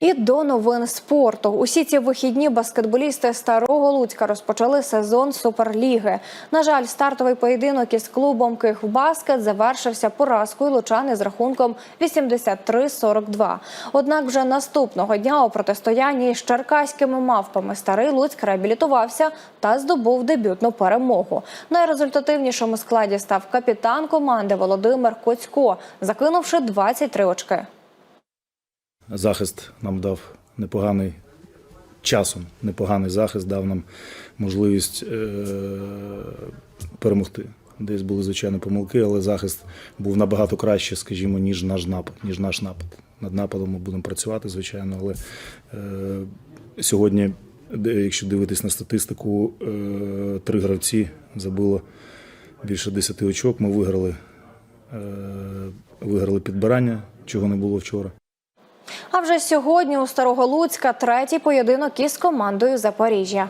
І до новин спорту. Усі ці вихідні баскетболісти Старого Луцька розпочали сезон Суперліги. На жаль, стартовий поєдинок із клубом Київбаскет завершився поразкою лучани з рахунком 83-42. Однак вже наступного дня у протистоянні з черкаськими мавпами Старий Луцьк реабілітувався та здобув дебютну перемогу. Найрезультативнішому складі став капітан команди Володимир Коцько, закинувши 23 очки. Захист нам дав непоганий часом, непоганий захист дав нам можливість е- перемогти. Десь були звичайно помилки, але захист був набагато краще, скажімо, ніж наш напад. Ніж наш напад. Над нападом ми будемо працювати, звичайно, але е- сьогодні, якщо дивитись на статистику, е- три гравці забило більше 10 очок. Ми виграли, е- виграли підбирання, чого не було вчора. А вже сьогодні у Старого Луцька третій поєдинок із командою Запоріжжя.